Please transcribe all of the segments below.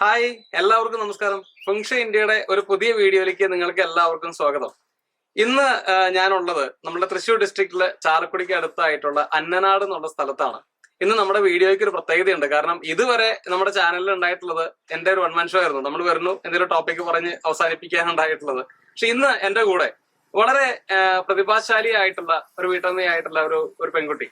Hi എല്ലാവർക്കും നമസ്കാരം. Function ഇന്ത്യയുടെ ഒരു പുതിയ വീഡിയോയിലേക്ക് നിങ്ങൾക്ക് എല്ലാവർക്കും സ്വാഗതം. ഇന്ന് ഞാനുള്ളത് നമ്മുടെ തൃശ്ശൂർ ഡിസ്ട്രിക്റ്റിലെ ചാലക്കുടിക്ക് അടുത്തായിട്ടുള്ള അന്നനാട് എന്നുള്ള സ്ഥലത്താണ്. ഇന്ന് നമ്മുടെ വീഡിയോയ്ക്ക് ഒരു പ്രത്യേകതയുണ്ട്. കാരണം ഇതുവരെ നമ്മുടെ ചാനലിൽ ഉണ്ടായിട്ടുള്ളത് എന്റെ ഒരു വൺമാൻ ഷോ ആയിരുന്നു. നമ്മൾ വരുന്നു എന്തെങ്കിലും ടോപ്പിക്ക് പറഞ്ഞ് അവസാനിപ്പിക്കാൻ ഉണ്ടായിട്ടുള്ളത്. പക്ഷെ ഇന്ന് എന്റെ കൂടെ വളരെ പ്രതിഭാശാലി പ്രതിഭാശാലിയായിട്ടുള്ള ഒരു വീട്ടമ്മയായിട്ടുള്ള ഒരു ഒരു പെൺകുട്ടി.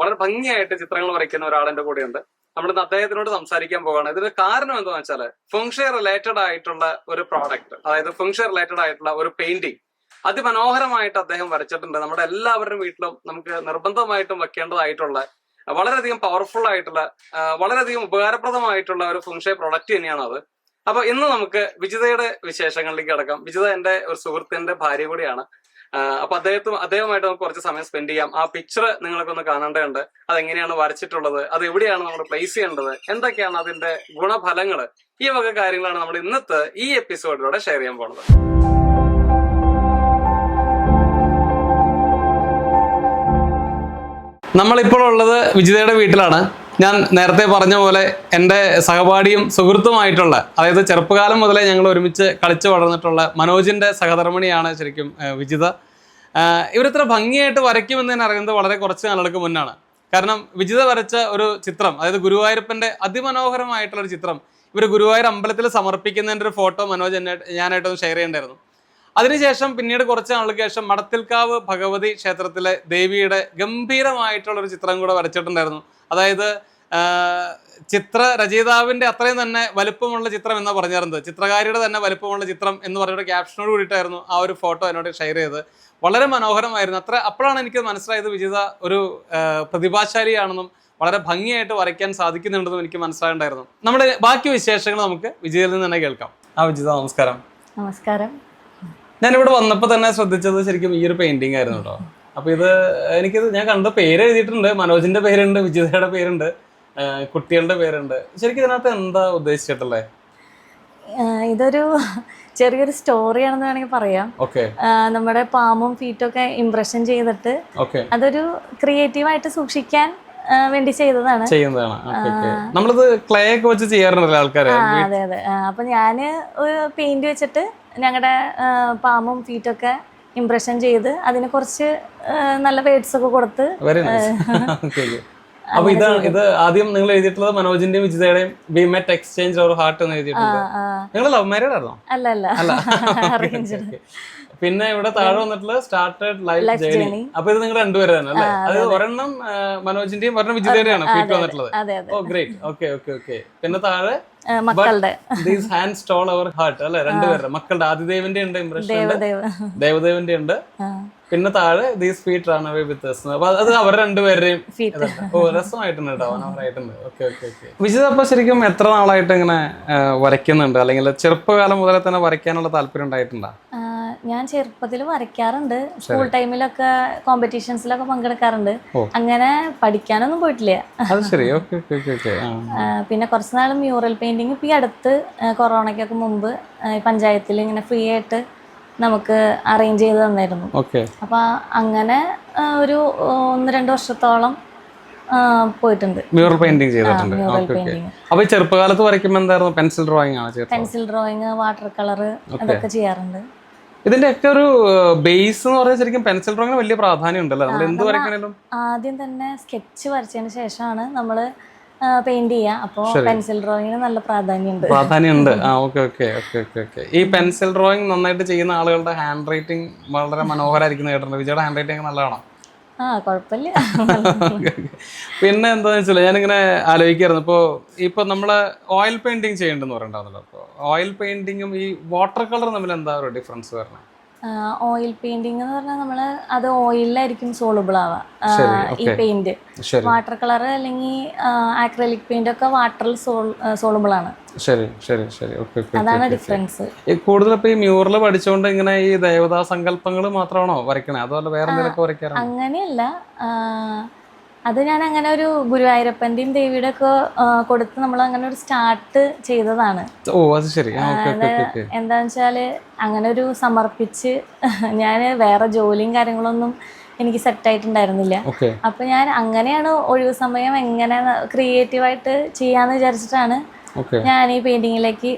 വളരെ ഭംഗിയായിട്ട് ചിത്രങ്ങൾ വരയ്ക്കുന്ന ഒരാൾ എന്റെ കൂടെയുണ്ട്. നമ്മൾ ഇന്ന് അദ്ദേഹത്തിനോട് സംസാരിക്കാൻ പോവാണ്. ഇതിന് കാരണം എന്താണെന്ന് വെച്ചാൽ ഫംഗ്ഷൻ റിലേറ്റഡ് ആയിട്ടുള്ള ഒരു പ്രോഡക്റ്റ് അതായത് ഫംഗ്ഷൻ റിലേറ്റഡ് ആയിട്ടുള്ള ഒരു പെയിന്റിങ് അതിമനോഹരമായിട്ട് അദ്ദേഹം വരച്ചിട്ടുണ്ട്. നമ്മുടെ എല്ലാവരുടെയും വീട്ടിലും നമുക്ക് നിർബന്ധമായിട്ടും വെക്കേണ്ടതായിട്ടുള്ള വളരെയധികം പവർഫുൾ ആയിട്ടുള്ള വളരെയധികം ഉപകാരപ്രദമായിട്ടുള്ള ഒരു ഫംഗ്ഷൻ പ്രൊഡക്റ്റ് തന്നെയാണ് അത്. അപ്പൊ ഇന്ന് നമുക്ക് വിജിതയുടെ വിശേഷങ്ങളിലേക്ക് കിടക്കാം. വിജിത എന്റെ ഒരു സുഹൃത്തിന്റെ ഭാര്യ കൂടിയാണ്. അപ്പൊ അദ്ദേഹത്തും അദ്ദേഹമായിട്ട് നമുക്ക് കുറച്ച് സമയം സ്പെൻഡ് ചെയ്യാം. ആ പിക്ചർ നിങ്ങൾക്ക് ഒന്ന് കാണേണ്ടതുണ്ട്. അതെങ്ങനെയാണ് വരച്ചിട്ടുള്ളത്? അത് എവിടെയാണ് നമ്മൾ പ്ലേസ് ചെയ്യേണ്ടത്? എന്തൊക്കെയാണ് അതിന്റെ ഗുണഫലങ്ങൾ ഈ വക കാര്യങ്ങളാണ് നമ്മൾ ഇന്നത്തെ ഈ എപ്പിസോഡിലൂടെ ഷെയർ ചെയ്യാൻ പോണത്. നമ്മളിപ്പോൾ ഉള്ളത് വിജിതയുടെ വീട്ടിലാണ്. ഞാൻ നേരത്തെ പറഞ്ഞ പോലെ എന്റെ സഹപാഠിയും സുഹൃത്തുമായിട്ടുള്ള അതായത് ചെറുപ്പകാലം മുതലേ ഞങ്ങൾ ഒരുമിച്ച് കളിച്ചു വളർന്നിട്ടുള്ള മനോജിന്റെ സഹധർമ്മിണിയാണ് ശരിക്കും വിജിത. ഇവരിത്ര ഭംഗിയായിട്ട് വരയ്ക്കുമെന്ന് തന്നെ അറിയുന്നത് വളരെ കുറച്ച് നാളുകൾക്ക് മുന്നാണ്. കാരണം വിജിത വരച്ച ഒരു ചിത്രം അതായത് ഗുരുവായൂരപ്പന്റെ അതിമനോഹരമായിട്ടുള്ള ഒരു ചിത്രം ഇവർ ഗുരുവായൂർ അമ്പലത്തിൽ സമർപ്പിക്കുന്നതിന്റെ ഒരു ഫോട്ടോ മനോജ് എന്നെ ഞാനായിട്ടൊന്ന് ഷെയർ ചെയ്യേണ്ടായിരുന്നു. അതിനുശേഷം പിന്നീട് കുറച്ച് നാളുകൾക്ക് ശേഷം മടത്തിൽക്കാവ് ഭഗവതി ക്ഷേത്രത്തിലെ ദേവിയുടെ ഗംഭീരമായിട്ടുള്ള ഒരു ചിത്രം കൂടെ വരച്ചിട്ടുണ്ടായിരുന്നു. അതായത് ചിത്ര രചയിതാവിന്റെ അത്രയും തന്നെ വലുപ്പമുള്ള ചിത്രം എന്നാണ് പറഞ്ഞിരുന്നത് ചിത്രകാരിയുടെ തന്നെ വലുപ്പമുള്ള ചിത്രം എന്ന് പറഞ്ഞൊരു ക്യാപ്ഷനോട് കൂടിയിട്ടായിരുന്നു ആ ഒരു ഫോട്ടോ എന്നോട് ഷെയർ ചെയ്ത് വളരെ മനോഹരമായിരുന്നു. അത്ര അപ്പോഴാണ് എനിക്ക് മനസ്സിലായത് വിജിത ഒരു പ്രതിഭാശാലിയാണെന്നും വളരെ ഭംഗിയായിട്ട് വരയ്ക്കാൻ സാധിക്കുന്നുണ്ടെന്നും എനിക്ക് മനസ്സിലായിട്ടുണ്ടായിരുന്നു. നമ്മുടെ ബാക്കി വിശേഷങ്ങൾ നമുക്ക് വിജയയിൽ നിന്ന് തന്നെ കേൾക്കാം. ആ വിജിത നമസ്കാരം. നമസ്കാരം. ഞാനിവിടെ വന്നപ്പോൾ തന്നെ ശ്രദ്ധിച്ചത് ശരിക്കും ഈ ഒരു പെയിന്റിംഗ് ആയിരുന്നു കേട്ടോ അപ്പൊ ഇത് എനിക്കിത് ഞാൻ കണ്ട പേര് എഴുതിയിട്ടുണ്ട്. മനോജിന്റെ പേരുണ്ട് വിജിതയുടെ പേരുണ്ട് കുട്ടികളുടെ പേരുണ്ട്. ശരിക്കും ഇതിനകത്ത് എന്താ ഉദ്ദേശിച്ചിട്ടുള്ളത് ഇതൊരു ചെറിയൊരു സ്റ്റോറിയാണെന്ന് വേണമെങ്കിൽ പറയാം. നമ്മുടെ പാമും ഫീറ്റും ഒക്കെ ഇംപ്രഷൻ ചെയ്തിട്ട് അതൊരു ക്രിയേറ്റീവായിട്ട് സൂക്ഷിക്കാൻ വേണ്ടി ചെയ്തതാണ്. നമ്മളിത് ക്ലേ ഒക്കെ വെച്ച് ചെയ്യാറുണ്ടല്ലോ ആൾക്കാർ അതെ അതെ. അപ്പൊ ഞാൻ ഒരു പെയിന്റ് വെച്ചിട്ട് ഞങ്ങളുടെ പാമും ഫീറ്റൊക്കെ ഇംപ്രഷൻ ചെയ്ത് അതിന് കുറച്ച് നല്ല വേർഡ്സ് ഒക്കെ കൊടുത്ത് അപ്പൊ ഇതാണ് ഇത് ആദ്യം നിങ്ങൾ എഴുതിയിട്ടുള്ളത് മനോജിന്റെയും വിജിതയുടെയും we met exchange or heart എന്ന് എഴുതിയിട്ടുണ്ട്. നിങ്ങൾ ലവ് മാരീഡ് ആയിരുന്നോ അല്ല അല്ല. പിന്നെ ഇവിടെ താഴെ വന്നിട്ടുള്ള സ്റ്റാർട്ടഡ് ലൈഫ് ജേണി അപ്പൊ ഇത് നിങ്ങൾ രണ്ടുപേരെ തന്നെ അല്ലേ? അത് ഒരെണ്ണം മനോജിന്റെയും ഒരെണ്ണം വിജിതയുടെയാണ് ഫീറ്റ് വന്നിട്ടുള്ളത്. Oh great okay okay okay പിന്നെ താഴെ മക്കളുടെ. These hand stole our heart അല്ലെ? രണ്ടുപേരുടെ. മക്കളുടെ ആദിദേവന്റെ ഉണ്ട് ഇംപ്രഷൻ ഉണ്ട്. ദേവദേവന്റെ ഉണ്ട്. പിന്നെ താഴെ ദീസ് ഫീറ്റ് ആണ് അവേ വിത്ത് അപ്പൊ അത് അവർ രണ്ടുപേരുടെയും ഓ രസമായിട്ടുണ്ട് കേട്ടോ. മനോഹരമായിട്ടുണ്ട് ഓക്കെ ഓക്കെ ഓക്കെ വിജിത അപ്പൊ ശരിക്കും എത്ര നാളായിട്ട് ഇങ്ങനെ വരയ്ക്കുന്നുണ്ട്? അല്ലെങ്കിൽ ചെറുപ്പകാലം മുതലേ തന്നെ വരയ്ക്കാനുള്ള താല്പര്യം ഉണ്ടായിട്ടുണ്ടോ? ഞാൻ ചെറുപ്പത്തിൽ വരയ്ക്കാറുണ്ട്. സ്കൂൾ ടൈമിലൊക്കെ കോമ്പറ്റീഷൻസിലൊക്കെ പങ്കെടുക്കാറുണ്ട്. അങ്ങനെ പഠിക്കാനൊന്നും പോയിട്ടില്ല. പിന്നെ കുറച്ച് നാൾ മ്യൂറൽ പെയിന്റിങ് ഇപ്പം ഈ അടുത്ത് കൊറോണയ്ക്കൊക്കെ മുമ്പ് പഞ്ചായത്തിൽ ഇങ്ങനെ ഫ്രീ ആയിട്ട് നമുക്ക് അറേഞ്ച് ചെയ്ത് തന്നായിരുന്നു. അപ്പൊ അങ്ങനെ ഒരു ഒന്ന് രണ്ട് വർഷത്തോളം പോയിട്ടുണ്ട്. മ്യൂറൽ പെയിന്റിംഗ് ചെയ്തിട്ടുണ്ട്. അപ്പൊ ചെറുപ്പകാലത്ത് വരയ്ക്കുമ്പോൾ എന്തായിരുന്നു? പെൻസിൽ ഡ്രോയിങ് ആണ് പെൻസിൽ ഡ്രോയിങ് വാട്ടർ കളർ അതൊക്കെ ചെയ്യാറുണ്ട്. ഇതിന്റെ ഒക്കെ ഒരു ബേസ് എന്ന് പറഞ്ഞാൽ ശരിക്കും പെൻസിൽ ഡ്രോയിങ്ങിന് വലിയ പ്രാധാന്യം ഉണ്ടല്ലോ നമ്മൾ എന്ത് വരയ്ക്കണേലും. ആദ്യം തന്നെ സ്കെച്ച് വരച്ചതിന് ശേഷമാണ് നമ്മൾ പെയിന്റ് ചെയ്യുക അപ്പോൾ പെൻസിൽ ഡ്രോയിങ്ങിന് നല്ല പ്രാധാന്യമുണ്ട്. പ്രാധാന്യമുണ്ട്. ആ okay okay okay okay okay. ഈ പെൻസിൽ ഡ്രോയിങ് നന്നായിട്ട് ചെയ്യുന്ന ആളുകളുടെ ഹാൻഡ് റൈറ്റിംഗ് വളരെ മനോഹരമായിരിക്കുന്ന കേട്ടിട്ടുണ്ട്. വിജയുടെ ഹാൻഡ് റൈറ്റിംഗ് നല്ലതാണോ? പിന്നെ എന്താന്ന് വെച്ചാൽ ഞാനിങ്ങനെ ആലോചിക്കായിരുന്നു. ഇപ്പോ ഇപ്പൊ നമ്മൾ ഓയിൽ പെയിന്റിങ് ചെയ്യണ്ടെന്ന് പറയണ്ടാവുന്നല്ലോ അപ്പോൾ ഓയിൽ പെയിന്റിങ്ങും ഈ വാട്ടർ കളറും തമ്മിൽ എന്താ ഒരു ഡിഫറൻസ് വരണേ? ഓയിൽ പെയിന്റിംഗ് എന്ന് പറഞ്ഞാൽ നമ്മൾ അത് ഓയിലായിരിക്കും സോളബിൾ ആവുക ഈ പെയിന്റ് വാട്ടർ കളർ അല്ലെങ്കിൽ ആക്രലിക് പെയിന്റ് ഒക്കെ വാട്ടറിൽ സോളബിൾ ആണ്. ശരി ശരി ശരി. ഓക്കെ അതാണ് ഡിഫറൻസ് ഈ കൂടുതൽ ഇപ്പൊ ഈ മ്യൂറൽ പഠിച്ചുകൊണ്ട് ഇങ്ങനെ ഈ ദേവതാ സങ്കല്പങ്ങൾ മാത്രമാണോ വരയ്ക്കണേ? അതോ വേറെ എന്തെങ്കിലും വരയ്ക്കാറുണ്ടോ? അങ്ങനെയല്ല. അത് ഞാൻ അങ്ങനെ ഒരു ഗുരുവായൂരപ്പന്റെയും ദേവിയുടെ ഒക്കെ കൊടുത്ത് നമ്മൾ അങ്ങനെ ഒരു സ്റ്റാർട്ട് ചെയ്തതാണ്. ഓ അത് ശരി. എന്താന്ന് വെച്ചാൽ അങ്ങനെ ഒരു സമർപ്പിച്ച് ഞാൻ വേറെ ജോലിയും കാര്യങ്ങളൊന്നും എനിക്ക് സെറ്റ് ആയിട്ടുണ്ടായിരുന്നില്ല. അപ്പൊ ഞാൻ അങ്ങനെയാണ് ഒഴിവ് സമയം എങ്ങനെ ക്രിയേറ്റീവായിട്ട് ചെയ്യാന്ന് വിചാരിച്ചിട്ടാണ് ഞാൻ ഈ പെയിന്റിങ്ങിലേക്ക്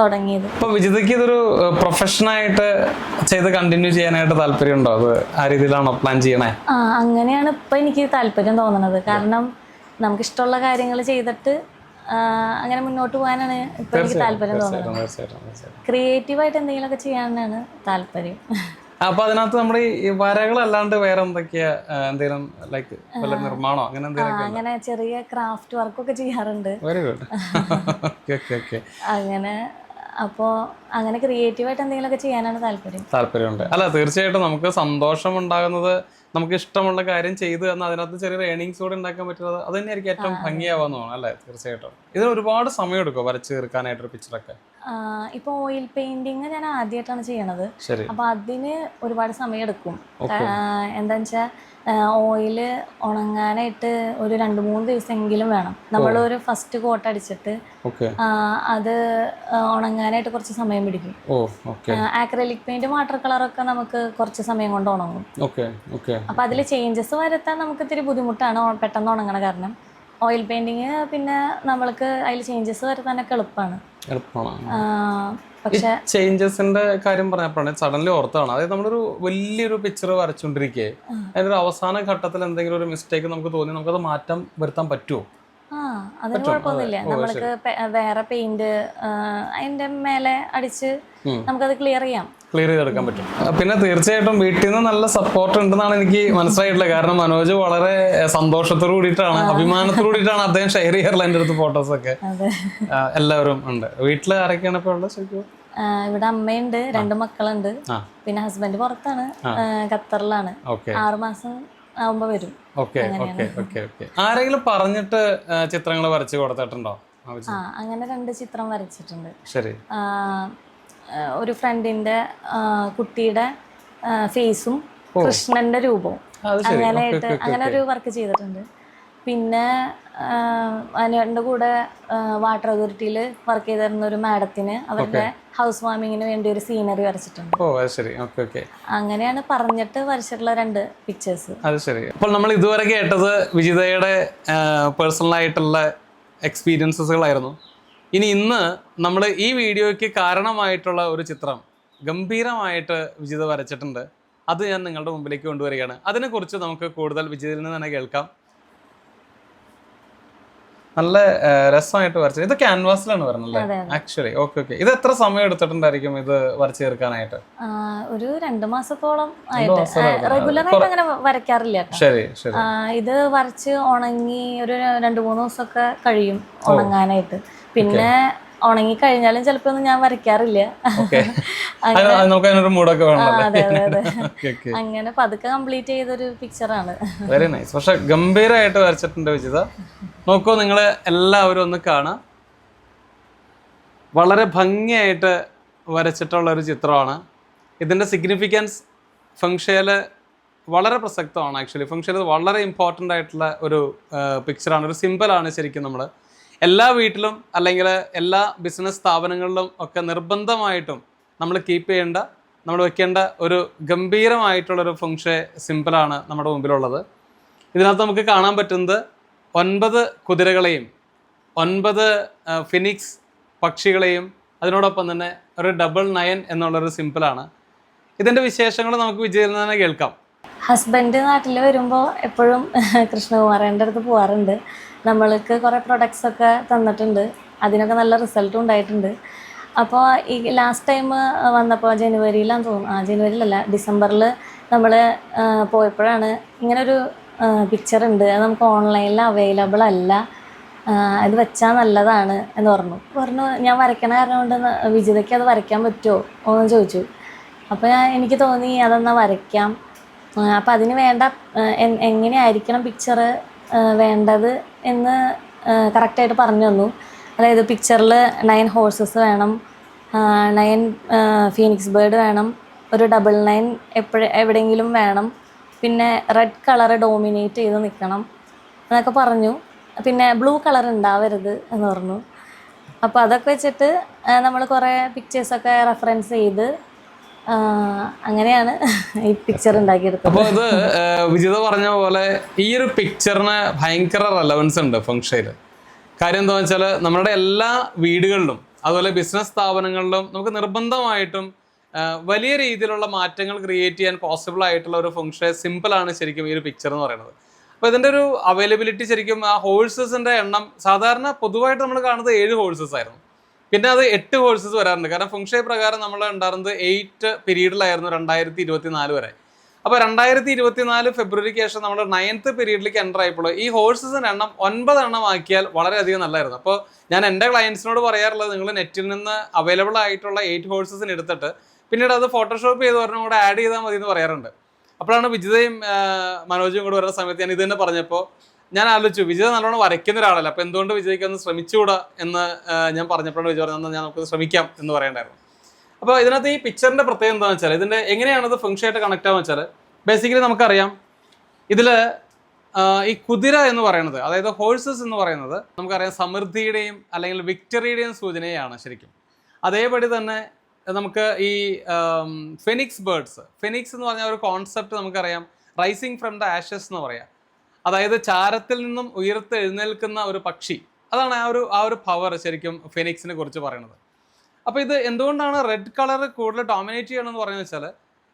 തുടങ്ങിയത്. ഇപ്പൊ വിജിതയ്ക്ക് ഇതൊരു പ്രൊഫഷനായിട്ട് ചെയ്ത് കണ്ടിന്യൂ ചെയ്യാനായിട്ട് താല്പര്യം ഉണ്ടോ അത് ആ രീതിയിലാണോ പ്ലാൻ ചെയ്യണേ? ആ അങ്ങനെയാണ് ഇപ്പൊ എനിക്ക് താല്പര്യം തോന്നുന്നത് കാരണം നമുക്ക് ഇഷ്ടമുള്ള കാര്യങ്ങൾ ചെയ്തിട്ട് അങ്ങനെ മുന്നോട്ട് പോകാനാണ് ഇപ്പൊ എനിക്ക് താല്പര്യം തോന്നുന്നത് ക്രിയേറ്റീവ് ആയിട്ട് ക്രിയേറ്റീവായിട്ട് എന്തെങ്കിലുമൊക്കെ ചെയ്യാനാണ് താല്പര്യം. അപ്പൊ അതിനകത്ത് നമ്മുടെ ഈ വരകളല്ലാണ്ട് വേറെ എന്തൊക്കെയാ എന്തെങ്കിലും ലൈക്ക് വല്ല നിർമ്മാണോ? അങ്ങനെ എന്തെങ്കിലും അങ്ങനെ ചെറിയ ക്രാഫ്റ്റ് വർക്കൊക്കെ ചെയ്യാറുണ്ട്. Very good okay okay okay അങ്ങനെ അപ്പോൾ അങ്ങനെ ക്രിയേറ്റീവായിട്ട് എന്തെങ്കിലുമൊക്കെ ചെയ്യാനാണ് താല്പര്യം? താല്പര്യമുണ്ട്. അല്ല തീർച്ചയായിട്ടും നമുക്ക് സന്തോഷം ഉണ്ടാകുന്നത് നമുക്ക് ഇഷ്ടമുള്ള കാര്യം ചെയ്തു എന്ന് അതിനകത്ത് ചെറിയ ഏണിങ്സ് കൂടെ ഉണ്ടാക്കാൻ പറ്റുന്നത് അത് തന്നെയായിരിക്കും ഏറ്റവും ഭംഗിയാവാന്ന് തോന്നുന്നു അല്ലേ? തീർച്ചയായിട്ടും. ഇതിന് ഒരുപാട് സമയം എടുക്കും വരച്ച് തീർക്കാനായിട്ടൊരു പിക്ചറൊക്കെ ഇപ്പൊ ഓയിൽ പെയിന്റിങ് ഞാൻ ആദ്യമായിട്ടാണ് ചെയ്യണത്. അപ്പൊ അതിന് ഒരുപാട് സമയം എടുക്കും. എന്താ വെച്ചാൽ ഓയിൽ ഉണങ്ങാനായിട്ട് ഒരു രണ്ട് മൂന്ന് ദിവസമെങ്കിലും വേണം. നമ്മൾ ഒരു ഫസ്റ്റ് കോട്ട് അടിച്ചിട്ട് അത് ഉണങ്ങാനായിട്ട് കുറച്ച് സമയം പിടിക്കും. ആക്രലിക് പെയിന്റ് വാട്ടർ കളറൊക്കെ നമുക്ക് കുറച്ച് സമയം കൊണ്ട് ഉണങ്ങും. അപ്പോൾ അതിൽ ചേഞ്ചസ് വരുത്താൻ നമുക്ക് ഇത്തിരി ബുദ്ധിമുട്ടാണ് പെട്ടെന്ന് ഉണങ്ങണ കാരണം. ഓയിൽ പെയിന്റിങ് പിന്നെ നമ്മൾക്ക് അതിൽ ചേഞ്ചസ് വരുത്താനൊക്കെ എളുപ്പമാണ്. ചേഞ്ചസിന്റെ കാര്യം പറഞ്ഞപ്പോഴാണ് സഡൻലി ഓർത്താണ് അതായത് നമ്മളൊരു വലിയൊരു പിക്ചർ വരച്ചുകൊണ്ടിരിക്കെ അതിന്റെ ഒരു അവസാന ഘട്ടത്തിൽ എന്തെങ്കിലും ഒരു മിസ്റ്റേക്ക് നമുക്ക് തോന്നി നമുക്കത് മാറ്റം വരുത്താൻ പറ്റുമോ അതിന് കുഴപ്പമൊന്നുമില്ല. നമ്മൾക്ക് വേറെ പെയിന്റ് അതിന്റെ മേലെ അടിച്ച്. നമുക്കത് ക്ലിയർ ചെയ്യാം. ക്ലിയർ ചെയ്തെടുക്കാൻ പറ്റും. പിന്നെ തീർച്ചയായിട്ടും വീട്ടിൽ നിന്ന് നല്ല സപ്പോർട്ട് ഉണ്ടെന്നാണ് എനിക്ക് മനസ്സിലായിട്ടുള്ളത്. കാരണം മനോജ് വളരെ സന്തോഷത്തോട് കൂടിയിട്ടാണ് അഭിമാനത്തോട് കൂടിയിട്ടാണ് അദ്ദേഹം ഷെയർ ചെയ്യാറുള്ളത് എന്റെ അടുത്ത് ഫോട്ടോസ് ഒക്കെ. എല്ലാവരും ഉണ്ട്. വീട്ടിൽ ആരൊക്കെയാണ് ഇപ്പോൾ ഉള്ളത് ശരിക്കും? ഇവിടെ അമ്മയുണ്ട് രണ്ട് മക്കളുണ്ട്. പിന്നെ ഹസ്ബൻഡ് പുറത്താണ് ഖത്തറിലാണ്. ആറുമാസം മാസം ആവുമ്പോ വരും. Okay okay okay okay. ആരെങ്കിലും പറഞ്ഞിട്ട് ചിത്രങ്ങൾ വരച്ച് കൊടുത്തിട്ടുണ്ടോ ആ അങ്ങനെ രണ്ട് ചിത്രം വരച്ചിട്ടുണ്ട്. ശരി. ഒരു ഫ്രണ്ടിന്റെ കുട്ടിയുടെ ഫേസും കൃഷ്ണന്റെ രൂപവും. അങ്ങനെയായിട്ട് അങ്ങനെ ഒരു വർക്ക് ചെയ്തിട്ടുണ്ട്. പിന്നെ അനുവിന്റെ കൂടെ വാട്ടർ അതോറിറ്റിയിൽ വർക്ക് ചെയ്തിരുന്ന ഒരു മാഡത്തിന് അവരുടെ ഹൗസ് വാമിങ്ങിന് വേണ്ടി ഒരു സീനറി വരച്ചിട്ടുണ്ട്. ഓ അത് ശരി. Okay okay. അങ്ങനെയാണ് പറഞ്ഞിട്ട് വരച്ചിട്ടുള്ള രണ്ട് പിക്ചേഴ്സ് അത് ശരി. അപ്പോൾ നമ്മൾ ഇതുവരെ കേട്ടത് വിജിതയുടെ പേഴ്സണൽ ആയിട്ടുള്ള എക്സ്പീരിയൻസസുകളായിരുന്നു ഇനി ഇന്ന് നമ്മൾ ഈ വീഡിയോയ്ക്ക് കാരണമായിട്ടുള്ള ഒരു ചിത്രം ഗംഭീരമായിട്ട് വിജിത വരച്ചിട്ടുണ്ട്. അത് ഞാൻ നിങ്ങളുടെ മുമ്പിലേക്ക് കൊണ്ടുവരികയാണ്. അതിനെക്കുറിച്ച് നമുക്ക് കൂടുതൽ വിജിതയിൽ നിന്ന് തന്നെ കേൾക്കാം. നല്ല രസമായിട്ട് വരച്ചത്. ഇത് ക്യാൻവാസിലാണ് വരുന്നത് ആക്ച്വലി ഓക്കെ ഓക്കെ ഇത് എത്ര സമയം എടുത്തിട്ടുണ്ടായിരിക്കും ഇത് വരച്ചു തീർക്കാനായിട്ട്? ഒരു രണ്ട് മാസത്തോളം ആയിട്ട്. റെഗുലർ ആയിട്ട് അങ്ങനെ വരയ്ക്കാറില്ല ശരി ശരി. ഇത് വരച്ച് ഉണങ്ങി ഒരു രണ്ട് മൂന്ന് ദിവസമൊക്കെ കഴിയും ഉണങ്ങാനായിട്ട്. പിന്നെ ഉണങ്ങി കഴിഞ്ഞാലും ചിലപ്പോ ഒന്നും ഞാൻ വരയ്ക്കാറില്ല. അങ്ങനെ പതുക്കെ കംപ്ലീറ്റ് ചെയ്തൊരു പിക്ചറാണ് വെരി നൈസ് പക്ഷെ ഗംഭീരമായിട്ട് വരച്ചിട്ടുണ്ട് വിജിത. നോക്കൂ നിങ്ങളെ എല്ലാവരും ഒന്ന് കാണാം. വളരെ ഭംഗിയായിട്ട് വരച്ചിട്ടുള്ള ഒരു ചിത്രമാണ് ഇതിന്റെ സിഗ്നിഫിക്കൻസ് ഫംഗ്ഷയിൽ വളരെ പ്രസക്തമാണ് ആക്ച്വലി ഫംഗ്ഷയിൽ വളരെ ഇമ്പോർട്ടന്റ് ആയിട്ടുള്ള ഒരു പിക്ചറാണ് ഒരു സിമ്പിളാണ് ശരിക്കും നമ്മൾ എല്ലാ വീട്ടിലും അല്ലെങ്കിൽ എല്ലാ ബിസിനസ് സ്ഥാപനങ്ങളിലും ഒക്കെ നിർബന്ധമായിട്ടും നമ്മൾ കീപ്പ് ചെയ്യേണ്ട നമ്മൾ വെക്കേണ്ട ഒരു ഗംഭീരമായിട്ടുള്ളൊരു ഫംഗ്ഷൻ സിമ്പിളാണ് നമ്മുടെ മുമ്പിലുള്ളത്. ഇതിനകത്ത് നമുക്ക് കാണാൻ പറ്റുന്നത് ഒൻപത് കുതിരകളെയും ഒൻപത് ഫിനിക്സ് പക്ഷികളെയും അതിനോടൊപ്പം തന്നെ ഒരു ഡബിൾ നയൻ എന്നുള്ളൊരു സിമ്പിളാണ് ഇതിന്റെ വിശേഷങ്ങൾ നമുക്ക് വിജയിൽ തന്നെ കേൾക്കാം. ഹസ്ബൻഡ് നാട്ടിൽ വരുമ്പോൾ എപ്പോഴും കൃഷ്ണകുമാരന്റെ അടുത്ത് പോകാറുണ്ട് നമ്മൾക്ക് കുറേ പ്രൊഡക്ട്സ് ഒക്കെ തന്നിട്ടുണ്ട്. അതിനൊക്കെ നല്ല റിസൾട്ടും ഉണ്ടായിട്ടുണ്ട്. അപ്പോൾ ഈ ലാസ്റ്റ് ടൈം വന്നപ്പോൾ ജനുവരിയിലാന്ന് തോന്നുന്നു. ആ ജനുവരിയിലല്ല ഡിസംബറിൽ നമ്മൾ പോയപ്പോഴാണ് ഇങ്ങനൊരു പിക്ചർ ഉണ്ട്. അത് നമുക്ക് ഓൺലൈനിൽ അവൈലബിൾ അല്ല. അത് വെച്ചാൽ നല്ലതാണ് എന്ന് പറഞ്ഞു. പറഞ്ഞു ഞാൻ വരയ്ക്കണ കാരണം കൊണ്ട് വിജിതയ്ക്ക് അത് വരയ്ക്കാൻ പറ്റുമോ? എന്ന് ചോദിച്ചു. അപ്പോൾ ഞാൻ എനിക്ക് തോന്നി അതെന്നാൽ വരയ്ക്കാം. അപ്പോൾ അതിന് വേണ്ട എങ്ങനെയായിരിക്കണം പിക്ചർ വേണ്ടത് എന്ന് കറക്റ്റായിട്ട് പറഞ്ഞു തന്നു. അതായത് പിക്ചറിൽ നയൻ ഹോഴ്സസ് വേണം നയൻ ഫീനിക്സ് ബേർഡ് വേണം ഒരു ഡബിൾ നയൻ എപ്പോഴും എവിടെയെങ്കിലും വേണം പിന്നെ റെഡ് കളർ ഡോമിനേറ്റ് ചെയ്ത് നിൽക്കണം എന്നൊക്കെ പറഞ്ഞു. പിന്നെ ബ്ലൂ കളർ ഉണ്ടാവരുത് എന്ന് പറഞ്ഞു. അപ്പോൾ അതൊക്കെ വെച്ചിട്ട് നമ്മൾ കുറേ പിക്ചേഴ്സൊക്കെ റെഫറൻസ് ചെയ്ത് അങ്ങനെയാണ് ഈ പിക്ചർ ഉണ്ടാക്കിയെടുത്തത്. അപ്പോൾ ഇത് വിജിത പറഞ്ഞ പോലെ ഈ ഒരു പിക്ചറിന് ഭയങ്കര റെലവൻസ് ഉണ്ട് ഫംഗ്ഷയിൽ കാര്യം എന്താ വെച്ചാൽ നമ്മുടെ എല്ലാ വീടുകളിലും അതുപോലെ ബിസിനസ് സ്ഥാപനങ്ങളിലും നമുക്ക് നിർബന്ധമായിട്ടും വലിയ രീതിയിലുള്ള മാറ്റങ്ങൾ ക്രിയേറ്റ് ചെയ്യാൻ പോസിബിൾ ആയിട്ടുള്ള ഒരു ഫംഗ്ഷൻ സിമ്പിളാണ് ശരിക്കും ഈ ഒരു പിക്ചർ എന്ന് പറയുന്നത്. അപ്പോൾ ഇതിന്റെ ഒരു അവൈലബിലിറ്റി ശരിക്കും ആ ഹോഴ്സസിന്റെ എണ്ണം സാധാരണ പൊതുവായിട്ട് നമ്മൾ കാണുന്നത് ഏഴ് ഹോഴ്സസ് ആയിരുന്നു. പിന്നെ അത് എട്ട് കോഴ്സസ് വരാറുണ്ട്. കാരണം ഫംഗ്ഷൻ പ്രകാരം നമ്മൾ ഉണ്ടായിരുന്നത് എയ്റ്റ് പീരീഡിലായിരുന്നു രണ്ടായിരത്തി ഇരുപത്തി നാല് വരെ. അപ്പോൾ രണ്ടായിരത്തി ഇരുപത്തി നാല് ഫെബ്രുവരിക്ക് ശേഷം നമ്മൾ നയൻത്ത് പീരീഡിലേക്ക് എന്റർ ആയപ്പോൾ ഈ ഹോഴ്സസിന്റെ എണ്ണം ഒൻപത് എണ്ണം ആക്കിയാൽ വളരെയധികം നല്ലതായിരുന്നു. അപ്പോൾ ഞാൻ എന്റെ ക്ലയൻസിനോട് പറയാറുള്ളത് നിങ്ങൾ നെറ്റിൽ നിന്ന് അവൈലബിൾ ആയിട്ടുള്ള എയ്റ്റ് ഹോഴ്സസിന് എടുത്തിട്ട് പിന്നീട് അത് ഫോട്ടോഷോപ്പ് ചെയ്ത് ഒരെണ്ണം കൂടെ ആഡ് ചെയ്താൽ മതി എന്ന് പറയാറുണ്ട്. അപ്പോഴാണ് വിജിതയും മനോജും കൂടെ വരുന്ന സമയത്ത് ഞാൻ ഇത് തന്നെ പറഞ്ഞപ്പോൾ ഞാൻ ആലോചിച്ചു വിജയ നല്ലോണം വരയ്ക്കുന്ന ഒരാളല്ല അപ്പോൾ എന്തുകൊണ്ട് വിജയ്ക്ക് ഒന്ന് ശ്രമിച്ചുകൂടാ എന്ന് ഞാൻ പറഞ്ഞപ്പോഴാണ് വിജയ് പറഞ്ഞത് "എന്നാ ഞാൻ നമുക്ക് ശ്രമിക്കാം എന്ന് പറയണ്ടായിരുന്നു. അപ്പോൾ ഇതിനകത്ത് ഈ പിക്ചറിന്റെ പ്രത്യേകത എന്താണെന്ന് വെച്ചാൽ ഇതിന്റെ എങ്ങനെയാണ് ഇത് ഫംഗ്ഷൻ ആയിട്ട് കണക്ട് ആവുക വെച്ചാൽ ബേസിക്കലി നമുക്കറിയാം ഇതിൽ ഈ കുതിര എന്ന് പറയുന്നത് അതായത് ഹോഴ്സസ് എന്ന് പറയുന്നത് നമുക്കറിയാം സമൃദ്ധിയുടെയും അല്ലെങ്കിൽ വിക്ടറിയുടെയും സൂചനയാണ് ശരിക്കും. അതേപടി തന്നെ നമുക്ക് ഈ ഫെനിക്സ് ബേർഡ്സ് ഫെനിക്സ് എന്ന് പറഞ്ഞ ഒരു കോൺസെപ്റ്റ് നമുക്കറിയാം റൈസിങ് ഫ്രം ദ ആഷസ് എന്ന് പറയാം. അതായത് ചാരത്തിൽ നിന്നും ഉയർത്തെഴുന്നേൽക്കുന്ന ഒരു പക്ഷി. അതാണ് ആ ഒരു ആ ഒരു പവർ ശരിക്കും ഫിനിക്സിനെ കുറിച്ച് പറയുന്നത്. അപ്പോൾ ഇത് എന്തുകൊണ്ടാണ് റെഡ് കളർ കൂടുതൽ ഡോമിനേറ്റ് ചെയ്യണമെന്ന് പറയുന്നത് വെച്ചാൽ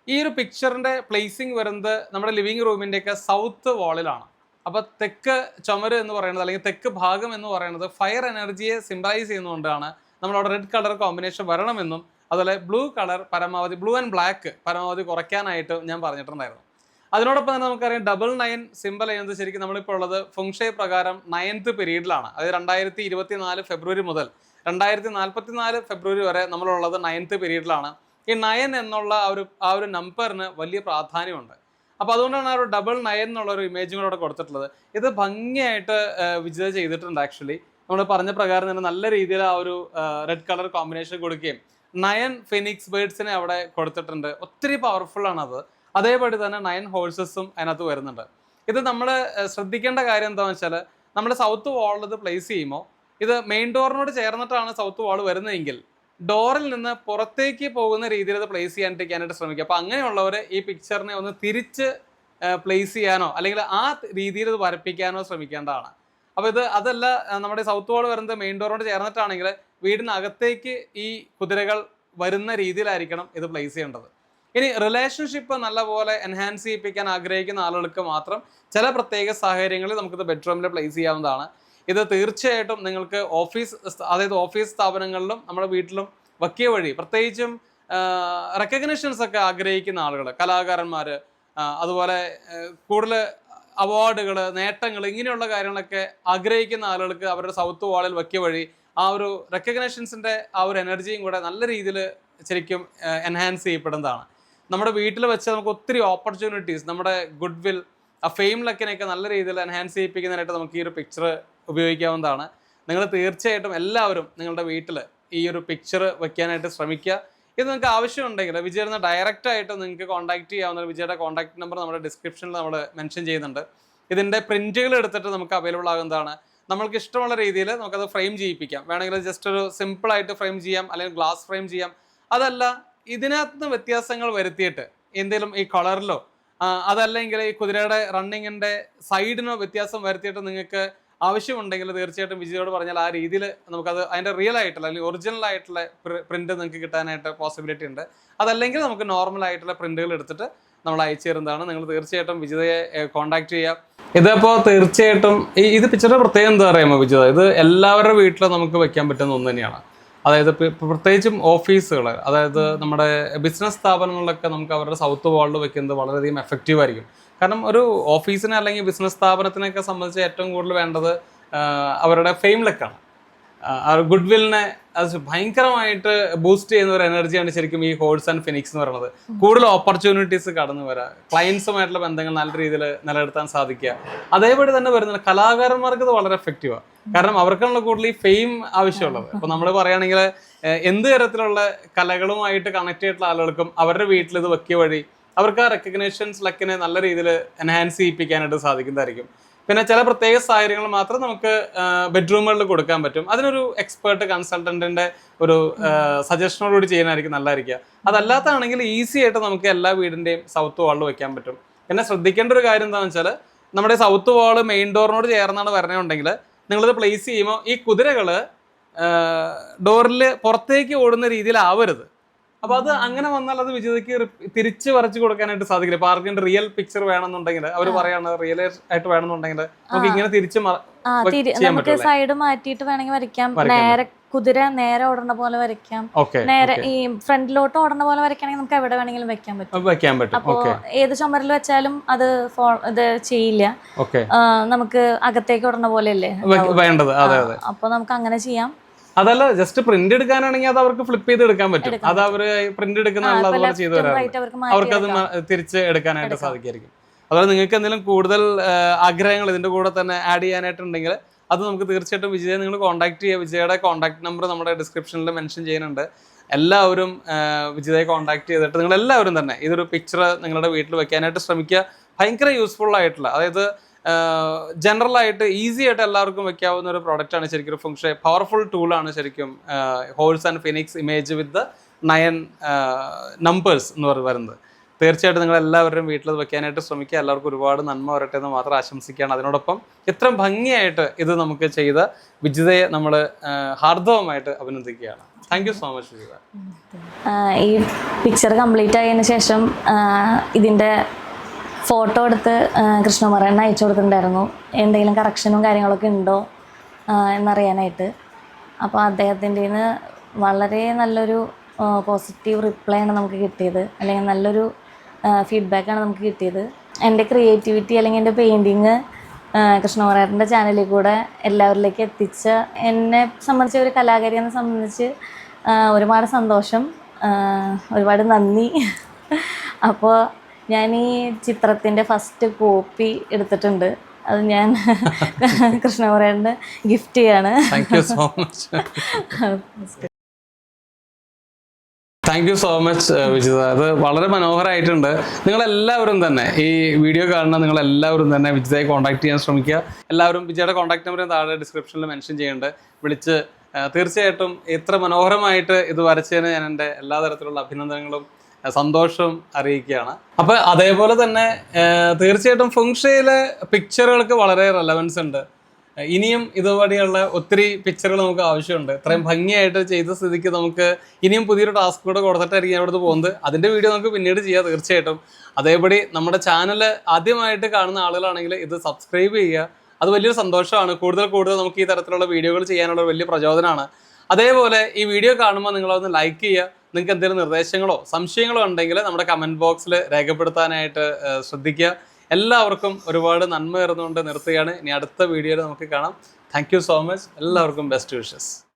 ഈ ഒരു പിക്ചറിന്റെ പ്ലേസിങ് വരുന്നത് നമ്മുടെ ലിവിങ് റൂമിന്റെയൊക്കെ സൗത്ത് വാളിലാണ് അപ്പോൾ തെക്ക് ചുമര് എന്ന് പറയുന്നത് അല്ലെങ്കിൽ തെക്ക് ഭാഗം എന്ന് പറയുന്നത് ഫയർ എനർജിയെ സിംബലൈസ് ചെയ്യുന്നതുകൊണ്ടാണ് നമ്മളവിടെ റെഡ് കളർ കോമ്പിനേഷൻ വരണമെന്നും അതുപോലെ ബ്ലൂ കളർ പരമാവധി ബ്ലൂ ആൻഡ് ബ്ലാക്ക് പരമാവധി കുറയ്ക്കാനായിട്ട് ഞാൻ പറഞ്ഞിട്ടുണ്ടായിരുന്നു. അതിനോടൊപ്പം തന്നെ നമുക്കറിയാം ഡബിൾ നയൻ സിമ്പിൾ ചെയ്യുന്നത് ശരിക്കും നമ്മളിപ്പോൾ ഉള്ളത് ഫുങ്ഷേ പ്രകാരം നയൻത്ത് പീരീഡിലാണ് അതായത് രണ്ടായിരത്തി ഇരുപത്തി നാല് ഫെബ്രുവരി മുതൽ രണ്ടായിരത്തി നാൽപ്പത്തി നാല് ഫെബ്രുവരി വരെ നമ്മളുള്ളത് നയൻത്ത് പീരീഡിലാണ് ഈ നയൻ എന്നുള്ള ആ ഒരു ആ ഒരു നമ്പറിന് വലിയ പ്രാധാന്യമുണ്ട്. അപ്പോൾ അതുകൊണ്ടാണ് ആ ഒരു ഡബിൾ നയൻ എന്നുള്ള ഒരു ഇമേജും കൂടെ അവിടെ കൊടുത്തിട്ടുള്ളത്. ഇത് ഭംഗിയായിട്ട് വിജിത ചെയ്തിട്ടുണ്ട് ആക്ച്വലി നമ്മൾ പറഞ്ഞ പ്രകാരം തന്നെ നല്ല രീതിയിൽ ആ ഒരു റെഡ് കളർ കോമ്പിനേഷൻ കൊടുക്കുകയും നയൻ ഫിനിക്സ് ബേർഡ്സിനെ അവിടെ കൊടുത്തിട്ടുണ്ട്. ഒത്തിരി പവർഫുൾ ആണ് അത്. അതേപടി തന്നെ നയൻ ഹോഴ്സസും അതിനകത്ത് വരുന്നുണ്ട്. ഇത് നമ്മൾ ശ്രദ്ധിക്കേണ്ട കാര്യം എന്താണെന്ന് വെച്ചാൽ നമ്മൾ സൗത്ത് വാളിൽ പ്ലേസ് ചെയ്യുമ്പോൾ ഇത് മെയിൻ ഡോറിനോട് ചേർന്നിട്ടാണ് സൗത്ത് വാൾ വരുന്നതെങ്കിൽ ഡോറിൽ നിന്ന് പുറത്തേക്ക് പോകുന്ന രീതിയിൽ ഇത് പ്ലേസ് ചെയ്യാനിരിക്കാനായിട്ട് ശ്രമിക്കുക. അപ്പോൾ അങ്ങനെയുള്ളവർ ഈ പിക്ചറിനെ ഒന്ന് തിരിച്ച് പ്ലേസ് ചെയ്യാനോ അല്ലെങ്കിൽ ആ രീതിയിൽ ഇത് വരപ്പിക്കാനോ ശ്രമിക്കേണ്ടതാണ്. അപ്പോൾ ഇത് അതല്ല നമ്മുടെ സൗത്ത് വാൾ വരുന്നത് മെയിൻ ഡോറിനോട് ചേർന്നിട്ടാണെങ്കിൽ വീടിനകത്തേക്ക് ഈ കുതിരകൾ വരുന്ന രീതിയിലായിരിക്കണം ഇത് പ്ലേസ് ചെയ്യേണ്ടത്. ഇനി റിലേഷൻഷിപ്പ് നല്ലപോലെ എൻഹാൻസ് ചെയ്യിപ്പിക്കാൻ ആഗ്രഹിക്കുന്ന ആളുകൾക്ക് മാത്രം ചില പ്രത്യേക സാഹചര്യങ്ങളിൽ നമുക്കിത് ബെഡ്റൂമിൽ പ്ലേസ് ചെയ്യാവുന്നതാണ്. ഇത് തീർച്ചയായിട്ടും നിങ്ങൾക്ക് ഓഫീസ് അതായത് ഓഫീസ് സ്ഥാപനങ്ങളിലും നമ്മുടെ വീട്ടിലും വക്കിയ വഴി പ്രത്യേകിച്ചും റെക്കഗ്നിഷൻസ് ഒക്കെ ആഗ്രഹിക്കുന്ന ആളുകൾ കലാകാരന്മാർ അതുപോലെ കൂടുതൽ അവാർഡുകൾ നേട്ടങ്ങൾ ഇങ്ങനെയുള്ള കാര്യങ്ങളൊക്കെ ആഗ്രഹിക്കുന്ന ആളുകൾക്ക് അവരുടെ സൗത്ത് വാളിൽ വക്കിയ വഴി ആ ഒരു റെക്കഗ്നേഷൻസിന്റെ ആ ഒരു എനർജിയും കൂടെ നല്ല രീതിയിൽ ശരിക്കും എൻഹാൻസ് ചെയ്യപ്പെടുന്നതാണ്. നമ്മുടെ വീട്ടിൽ വെച്ച് നമുക്ക് ഒത്തിരി ഓപ്പർച്യൂണിറ്റീസ് നമ്മുടെ ഗുഡ് വിൽ ആ ഫെയിം ലക്കിനെയൊക്കെ നല്ല രീതിയിൽ എൻഹാൻസ് ചെയ്യിപ്പിക്കുന്നതിനായിട്ട് നമുക്ക് ഈ ഒരു പിക്ചർ ഉപയോഗിക്കാവുന്നതാണ്. നിങ്ങൾ തീർച്ചയായിട്ടും എല്ലാവരും നിങ്ങളുടെ വീട്ടിൽ ഈ ഒരു പിക്ചർ വെക്കാനായിട്ട് ശ്രമിക്കുക. ഇത് നിങ്ങൾക്ക് ആവശ്യമുണ്ടെങ്കിൽ വിജയുടെ ഡയറക്റ്റ് ആയിട്ട് നിങ്ങൾക്ക് കോൺടാക്ട് ചെയ്യാവുന്ന വിജയുടെ കോൺടാക്ട് നമ്പർ നമ്മുടെ ഡിസ്ക്രിപ്ഷനിൽ നമ്മൾ മെൻഷൻ ചെയ്യുന്നുണ്ട്. ഇതിന്റെ പ്രിന്റുകൾ എടുത്തിട്ട് നമുക്ക് അവൈലബിൾ ആകുന്നതാണ്. നമ്മൾക്ക് ഇഷ്ടമുള്ള രീതിയിൽ നമുക്കത് ഫ്രെയിം ചെയ്യിപ്പിക്കാം. വേണമെങ്കിൽ ജസ്റ്റ് ഒരു സിമ്പിളായിട്ട് ഫ്രെയിം ചെയ്യാം അല്ലെങ്കിൽ ഗ്ലാസ് ഫ്രെയിം ചെയ്യാം. അതല്ല ഇതിനകത്ത് വ്യത്യാസങ്ങൾ വരുത്തിയിട്ട് എന്തെങ്കിലും ഈ കളറിലോ അതല്ലെങ്കിൽ ഈ കുതിരയുടെ റണ്ണിങ്ങിന്റെ സൈഡിനോ വ്യത്യാസം വരുത്തിയിട്ട് നിങ്ങൾക്ക് ആവശ്യമുണ്ടെങ്കിൽ തീർച്ചയായിട്ടും വിജയോട് പറഞ്ഞാൽ ആ രീതിയിൽ നമുക്കത് അതിന്റെ റിയൽ ആയിട്ടുള്ള അല്ലെങ്കിൽ ഒറിജിനൽ ആയിട്ടുള്ള പ്രിന്റ് നിങ്ങൾക്ക് കിട്ടാനായിട്ട് പോസിബിലിറ്റി ഉണ്ട്. അതല്ലെങ്കിൽ നമുക്ക് നോർമൽ ആയിട്ടുള്ള പ്രിന്റുകൾ എടുത്തിട്ട് നമ്മൾ അയച്ചു തരുന്നതാണ് നിങ്ങൾ തീർച്ചയായിട്ടും വിജിതയെ കോൺടാക്ട് ചെയ്യാം ഇതിപ്പോ തീർച്ചയായിട്ടും ഈ ഇത് പിക്ചറിന്റെ പ്രത്യേകം എന്താ പറയുമ്പോൾ വിജിത? ഇത് എല്ലാവരുടെ വീട്ടിലും നമുക്ക് വെക്കാൻ പറ്റുന്ന ഒന്ന് തന്നെയാണ്. അതായത് പ്രത്യേകിച്ചും ഓഫീസുകൾ അതായത് നമ്മുടെ ബിസിനസ് സ്ഥാപനങ്ങളിലൊക്കെ നമുക്ക് അവരുടെ സൗത്ത് വാളിൽ വെക്കുന്നത് വളരെയധികം എഫക്റ്റീവ് ആയിരിക്കും. കാരണം ഒരു ഓഫീസിനെ അല്ലെങ്കിൽ ബിസിനസ് സ്ഥാപനത്തിനൊക്കെ സംബന്ധിച്ച് ഏറ്റവും കൂടുതൽ വേണ്ടത് അവരുടെ ഫെയിം ലക്കാണ്. ആ ഗുഡ് വില്ലിനെ അത് ഭയങ്കരമായിട്ട് ബൂസ്റ്റ് ചെയ്യുന്ന ഒരു എനർജിയാണ് ശരിക്കും ഈ ഹോൾസ് ആൻഡ് ഫിനിക്സ് എന്ന് പറയുന്നത്. കൂടുതൽ ഓപ്പർച്യൂണിറ്റീസ് കടന്നു വരാം. ക്ലയൻസുമായിട്ടുള്ള ബന്ധങ്ങൾ നല്ല രീതിയിൽ നിലനിർത്താൻ സാധിക്കുക. അതേപോലെ തന്നെ വരുന്ന കലാകാരന്മാർക്ക് ഇത് വളരെ എഫക്റ്റീവാണ് കാരണം അവർക്കാണല്ലോ കൂടുതൽ ഈ ഫെയിം ആവശ്യമുള്ളത്. അപ്പൊ നമ്മൾ പറയുകയാണെങ്കിൽ എന്ത് തരത്തിലുള്ള കലകളുമായിട്ട് കണക്ട് ചെയ്തിട്ടുള്ള ആളുകൾക്കും അവരുടെ വീട്ടിൽ ഇത് വെക്കിയ വഴി അവർക്ക് ആ റെക്കഗ്നേഷൻസ് ലക്കിനെ നല്ല രീതിയിൽ എൻഹാൻസ് ചെയ്യിപ്പിക്കാനായിട്ട് സാധിക്കുന്നതായിരിക്കും. പിന്നെ ചില പ്രത്യേക സാഹചര്യങ്ങൾ മാത്രം നമുക്ക് ബെഡ്റൂമുകളിൽ കൊടുക്കാൻ പറ്റും. അതിനൊരു എക്സ്പേർട്ട് കൺസൾട്ടന്റിന്റെ ഒരു സജഷനോട് കൂടി ചെയ്യാനായിരിക്കും നല്ലതായിരിക്കുക. അതല്ലാത്താണെങ്കിൽ ഈസി ആയിട്ട് നമുക്ക് എല്ലാ വീടിന്റെയും സൗത്ത് വാളിൽ വെക്കാൻ പറ്റും. പിന്നെ ശ്രദ്ധിക്കേണ്ട ഒരു കാര്യം എന്താണെന്ന് വെച്ചാൽ നമ്മുടെ സൗത്ത് വാൾ മെയിൻ ഡോറിനോട് ചേർന്നാണ് വരണുണ്ടെങ്കിൽ നിങ്ങളിത് പ്ലേസ് ചെയ്യുമ്പോൾ ഈ കുതിരകൾ ഡോറിൽ പുറത്തേക്ക് ഓടുന്ന രീതിയിലാവരുത്. അപ്പൊ അത് അങ്ങനെ വന്നാൽ അത് വിജയതയ്ക്ക് തിരിച്ച് വരച്ചു കൊടുക്കാനായിട്ട് സാധിക്കില്ല. ഇപ്പൊ ആർക്കും റിയൽ പിക്ചർ വേണമെന്നുണ്ടെങ്കിൽ അവർ പറയാണ് റിയൽ ആയിട്ട് വേണമെന്നുണ്ടെങ്കിൽ നമുക്ക് ഇങ്ങനെ തിരിച്ച് നമുക്ക് സൈഡ് മാറ്റിയിട്ട് വേണമെങ്കിൽ വരയ്ക്കാം. നേരെ കുതിര നേരെ ഓടണ പോലെ വരയ്ക്കാം. നേരെ ഈ ഫ്രണ്ടിലോട്ട് ഓടണ പോലെ വരയ്ക്കണമെങ്കിൽ നമുക്ക് എവിടെ വേണമെങ്കിലും വെക്കാൻ പറ്റും. വെക്കാൻ പറ്റും. അപ്പോ ഏത് ചുമരിൽ വെച്ചാലും അത് ഇത് ചെയ്യില്ല. നമുക്ക് അകത്തേക്ക് ഓടണ പോലെയല്ലേ? വേണ്ടത്. അതെ അതെ. അപ്പൊ നമുക്ക് അങ്ങനെ ചെയ്യാം. അതല്ല ജസ്റ്റ് പ്രിന്റ് എടുക്കാനാണെങ്കിൽ അത് അവർക്ക് ഫ്ലിപ്പ് ചെയ്ത് എടുക്കാൻ പറ്റും. അത് അവർ പ്രിന്റ് എടുക്കുന്ന അതുപോലെ ചെയ്തു തരാറുണ്ട് അവർക്ക് അത് തിരിച്ച് എടുക്കാനായിട്ട് എടുക്കാം. സാധിക്കായിരിക്കും. അതുപോലെ നിങ്ങൾക്ക് എന്തെങ്കിലും കൂടുതൽ ആഗ്രഹങ്ങൾ ഇതിന്റെ കൂടെ തന്നെ ആഡ് ചെയ്യാനായിട്ടുണ്ടെങ്കിൽ അത് നമുക്ക് തീർച്ചയായിട്ടും വിജയെ നിങ്ങൾ കോൺടാക്ട് ചെയ്യുക. വിജയുടെ കോൺടാക്ട് നമ്പർ നമ്മുടെ ഡിസ്ക്രിപ്ഷനിൽ മെൻഷൻ ചെയ്യുന്നുണ്ട്. എല്ലാവരും വിജയയെ വിജയെ കോൺടാക്ട് ചെയ്തിട്ട് നിങ്ങൾ എല്ലാവരും തന്നെ ഇതൊരു പിക്ചർ നിങ്ങളുടെ വീട്ടിൽ വെക്കാനായിട്ട് ശ്രമിക്കുക. ഭയങ്കര യൂസ്ഫുൾ ആയിട്ടുള്ള അതായത് ജനറൽ ആയിട്ട് ഈസി ആയിട്ട് എല്ലാവർക്കും വെക്കാവുന്ന ഒരു പ്രോഡക്റ്റ് ആണ് ശരിക്കും ഒരു ഫംഗ്ഷൻ പവർഫുൾ ടൂളാണ് ശരിക്കും holes and phoenix image with nine numbers എന്ന് പറഞ്ഞ് വരുന്നത്. തീർച്ചയായിട്ടും നിങ്ങൾ എല്ലാവരും വീട്ടിൽ വെക്കാനായിട്ട് ശ്രമിക്കുക. എല്ലാവർക്കും ഒരുപാട് നന്മ വരട്ടെ എന്ന് മാത്രം ആശംസിക്കുകയാണ്. അതിനോടൊപ്പം എത്ര ഭംഗിയായിട്ട് ഇത് നമുക്ക് ചെയ്ത വിജിതയെ നമ്മൾ ഹാർദവമായിട്ട് അഭിനന്ദിക്കുകയാണ്. Thank you so much Vijitha. ഈ പിക്ചർ കംപ്ലീറ്റ് ആയതിനു ശേഷം ഇതിന്റെ ഫോട്ടോ എടുത്ത് ആ, കൃഷ്ണകുമാരൻ അയച്ചു കൊടുത്തിട്ടുണ്ടായിരുന്നു. എന്തെങ്കിലും കറക്ഷനും കാര്യങ്ങളൊക്കെ ഉണ്ടോ എന്നറിയാനായിട്ട്. അപ്പോൾ അദ്ദേഹത്തിന്റെ വളരെ നല്ലൊരു പോസിറ്റീവ് റിപ്ലൈ ആണ് നമുക്ക് കിട്ടിയത്. അല്ലെങ്കിൽ നല്ലൊരു ഫീഡ്ബാക്കാണ് നമുക്ക് കിട്ടിയത്. എന്റെ ക്രിയേറ്റിവിറ്റി അല്ലെങ്കിൽ എന്റെ പെയിന്റിങ് കൃഷ്ണകുമാരന്റെ ചാനലിൽ കൂടെ എല്ലാവരിലേക്ക് എത്തിച്ച എന്നെ സംബന്ധിച്ച് ഒരു കലാകാരിയെന്നെ സംബന്ധിച്ച് ഒരുപാട് സന്തോഷം ഒരുപാട് നന്ദി. അപ്പോൾ ഞാൻ ഈ ചിത്രത്തിന്റെ ഫസ്റ്റ് കോപ്പി എടുത്തിട്ടുണ്ട്. അത് ഞാൻ കൃഷ്ണപുരേന്റെ ഗിഫ്റ്റ് ചെയ്യാണ്. Thank you so much Vijitha. അത് വളരെ മനോഹരമായിട്ടുണ്ട് നിങ്ങളെല്ലാവരും തന്നെ ഈ വീഡിയോ കാണുന്ന നിങ്ങളെല്ലാവരും തന്നെ വിജിതയെ കോൺടാക്ട് ചെയ്യാൻ ശ്രമിക്കുക. എല്ലാവരും വിജയയുടെ കോൺടാക്ട് നമ്പർ താഴെ ഡിസ്ക്രിപ്ഷനിൽ മെൻഷൻ ചെയ്യുന്നുണ്ട്. വിളിച്ച് ആ, തീർച്ചയായിട്ടും ഇത്ര മനോഹരമായിട്ട് ഇത് വരച്ചതിന് ഞാൻ എന്റെ എല്ലാ തരത്തിലുള്ള അഭിനന്ദനങ്ങളും ആ, സന്തോഷവും അറിയിക്കുകയാണ്. അപ്പൊ അതേപോലെ തന്നെ തീർച്ചയായിട്ടും ഫുങ്ഷയിലെ പിക്ചറുകൾക്ക് വളരെ റെലവൻസ് ഉണ്ട്. ഇനിയും ഇതുവഴിയുള്ള ഒത്തിരി പിക്ചറുകൾ നമുക്ക് ആവശ്യമുണ്ട്. ഇത്രയും ഭംഗിയായിട്ട് ചെയ്ത സ്ഥിതിക്ക് നമുക്ക് ഇനിയും പുതിയൊരു ടാസ്ക് കൂടെ കൊടുത്തിട്ടായിരിക്കും അവിടുത്തെ പോകുന്നത്. അതിന്റെ വീഡിയോ നമുക്ക് പിന്നീട് ചെയ്യാം തീർച്ചയായിട്ടും. അതേപടി നമ്മുടെ ചാനൽ ആദ്യമായിട്ട് കാണുന്ന ആളുകളാണെങ്കിൽ ഇത് സബ്സ്ക്രൈബ് ചെയ്യുക. അത് വലിയൊരു സന്തോഷമാണ്. കൂടുതൽ കൂടുതൽ നമുക്ക് ഈ തരത്തിലുള്ള വീഡിയോകൾ ചെയ്യാനുള്ള വലിയ പ്രചോദനമാണ്. അതേപോലെ ഈ വീഡിയോ കാണുമ്പോൾ നിങ്ങളതൊന്ന് ലൈക്ക് ചെയ്യുക. നിങ്ങൾക്ക് എന്തെങ്കിലും നിർദ്ദേശങ്ങളോ സംശയങ്ങളോ ഉണ്ടെങ്കിൽ നമ്മുടെ കമന്റ് ബോക്സിൽ രേഖപ്പെടുത്താനായിട്ട് ശ്രദ്ധിക്കുക. എല്ലാവർക്കും ഒരുപാട് നന്മ നേർന്നുകൊണ്ട് നിർത്തുകയാണ്. ഇനി അടുത്ത വീഡിയോയിൽ നമുക്ക് കാണാം. താങ്ക് സോ മച്ച് എല്ലാവർക്കും ബെസ്റ്റ് വിഷസ്